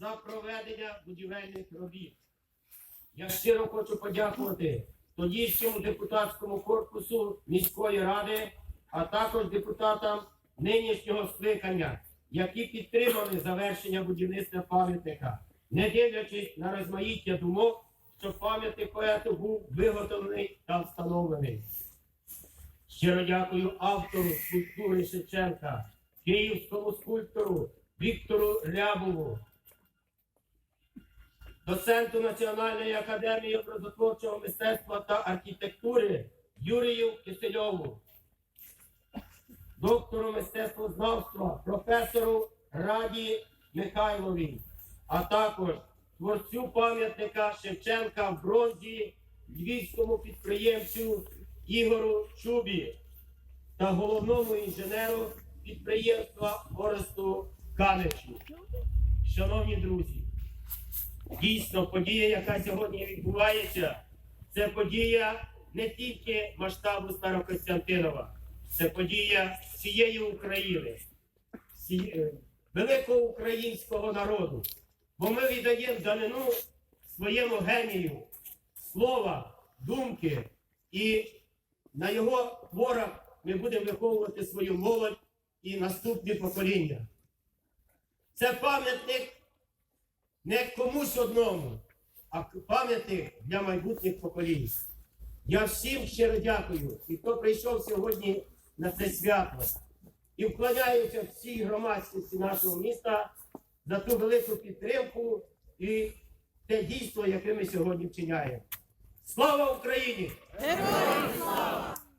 за проведення будівельних робіт. Я щиро хочу подякувати тодішньому депутатському корпусу міської ради, а також депутатам нинішнього скликання, які підтримали завершення будівництва пам'ятника, не дивлячись на розмаїття думок, що пам'ятник поету був виготовлений та встановлений. Щиро дякую автору скульптури Шевченка, київському скульптору Віктору Рябову, доценту Національної академії образотворчого мистецтва та архітектури Юрію Кисельову, доктору мистецтвознавства, професору Раді Михайлові, а також творцю пам'ятника Шевченка в бронзі львівському підприємцю Ігору Чубі та головному інженеру підприємства Оресту Каничу. Шановні друзі, дійсно подія, яка сьогодні відбувається, це подія не тільки масштабу Старокостянтинова, це подія всієї України, е, великого українського народу. Бо ми віддаємо данину своєму генію слова, думки, і на його творах ми будемо виховувати свою молодь і наступні покоління. Це пам'ятник не комусь одному, а пам'ятник для майбутніх поколінь. Я всім щиро дякую, і хто прийшов сьогодні на це свято. І вклоняюся всій громадськості нашого міста за ту велику підтримку і те дійство, яке ми сьогодні вчиняємо. Слава Україні! Героям слава!